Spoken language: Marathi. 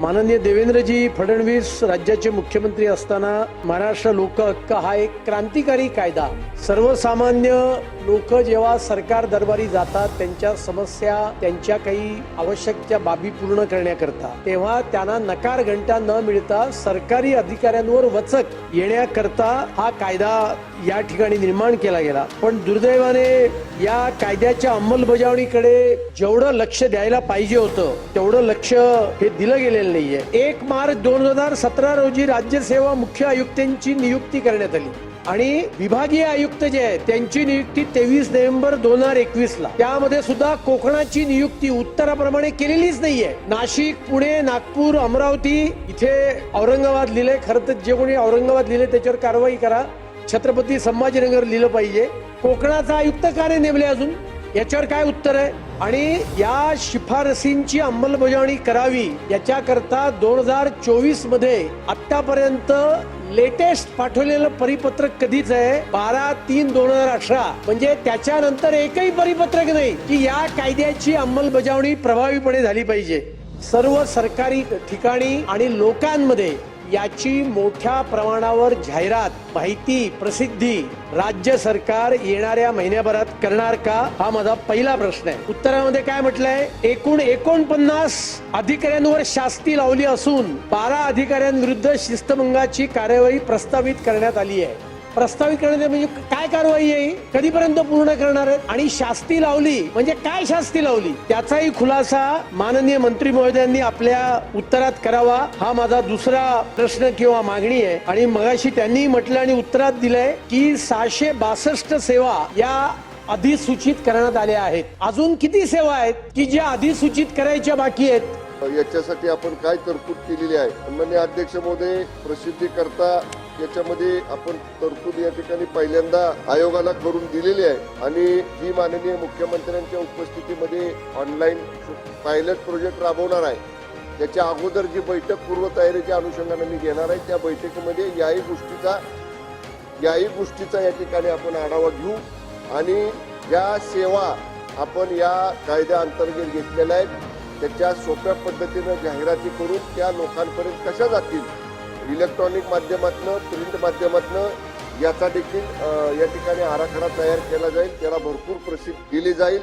माननीय देवेंद्रजी फडणवीस राज्याचे मुख्यमंत्री असताना महाराष्ट्र लोक हक्क हा एक क्रांतिकारी कायदा. सर्वसामान्य लोक जेव्हा सरकार दरबारी जातात त्यांच्या समस्या त्यांच्या काही आवश्यक त्या बाबी पूर्ण करण्याकरता. तेव्हा त्यांना नकार घंटा न मिळता सरकारी अधिकाऱ्यांवर वचक येण्याकरता हा कायदा या ठिकाणी निर्माण केला गेला. पण दुर्दैवाने या कायद्याच्या अंमलबजावणीकडे जेवढं लक्ष द्यायला पाहिजे होतं तेवढं लक्ष हे दिलं गेलेलं नाहीये. एक मार्च दोन हजार सतरा रोजी राज्यसेवा मुख्य आयुक्तांची नियुक्ती करण्यात आली. आणि विभागीय आयुक्त जे आहेत त्यांची नियुक्ती तेवीस नोव्हेंबर दोन हजार एकवीस ला त्यामध्ये सुद्धा कोकणाची नियुक्ती उत्तराप्रमाणे केलेलीच नाहीये. नाशिक पुणे नागपूर अमरावती इथे औरंगाबाद लिहिले. खरं तर जे कोणी औरंगाबाद लिहिले त्याच्यावर कारवाई करा. छत्रपती संभाजीनगर लिहिलं पाहिजे. कोकणाचा आयुक्त का नाही नेमले अजून? याच्यावर काय उत्तर आहे? आणि या शिफारसींची अंमलबजावणी करावी याच्याकरता दोन हजार चोवीसमध्ये आतापर्यंत लेटेस्ट पाठवलेलं परिपत्रक कधीच आहे? बारा तीन दोन हजार अठरा. म्हणजे त्याच्यानंतर एकही परिपत्रक नाही की या कायद्याची अंमलबजावणी प्रभावीपणे झाली पाहिजे. सर्व सरकारी ठिकाणी आणि लोकांमध्ये याची मोठ्या प्रमाणावर जाहिरात माहिती प्रसिद्धी राज्य सरकार येणाऱ्या महिन्याभरात करणार का? हा माझा पहिला प्रश्न आहे. उत्तरामध्ये काय म्हटलंय? एकूण एकोणपन्नास अधिकाऱ्यांवर शास्ती लावली असून बारा अधिकाऱ्यांविरुद्ध शिस्तभंगाची कार्यवाही प्रस्तावित करण्यात आली आहे. प्रस्तावित करण्यात म्हणजे काय कारवाई आहे कधीपर्यंत पूर्ण करणार आहेत? आणि शास्ती लावली म्हणजे काय शास्ती लावली? त्याचाही खुलासा माननीय मंत्री महोदयांनी आपल्या उत्तरात करावा. हा माझा दुसरा प्रश्न किंवा मागणी आहे. आणि मगाशी त्यांनी म्हटलं आणि उत्तरात दिलंय की सहाशे बासष्ट सेवा या अधिसूचित करण्यात आल्या आहेत. अजून किती सेवा आहेत की ज्या अधिसूचित करायच्या बाकी आहेत? याच्यासाठी आपण काय तरतूद केलेली आहे? सन्मान्य अध्यक्ष महोदय प्रसिद्धी करता याच्यामध्ये आपण तरतूद या ठिकाणी पहिल्यांदा आयोगाला करून दिलेली आहे. आणि जी माननीय मुख्यमंत्र्यांच्या उपस्थितीमध्ये ऑनलाईन पायलट प्रोजेक्ट राबवणार आहे त्याच्या अगोदर जी बैठक पूर्वतयारीच्या अनुषंगाने मी घेणार आहे त्या बैठकीमध्ये याही गोष्टीचा याही गोष्टीचा या ठिकाणी आपण आढावा घेऊ. आणि या सेवा आपण या कायद्याअंतर्गत घेतलेल्या आहेत त्याच्या सोप्या पद्धतीनं जाहिराती करून त्या लोकांपर्यंत कशा जातील इलेक्ट्रॉनिक माध्यमातनं प्रिंट माध्यमातनं याचा देखील या ठिकाणी आराखडा तयार केला जाईल. त्याला भरपूर प्रसिद्ध दिली जाईल.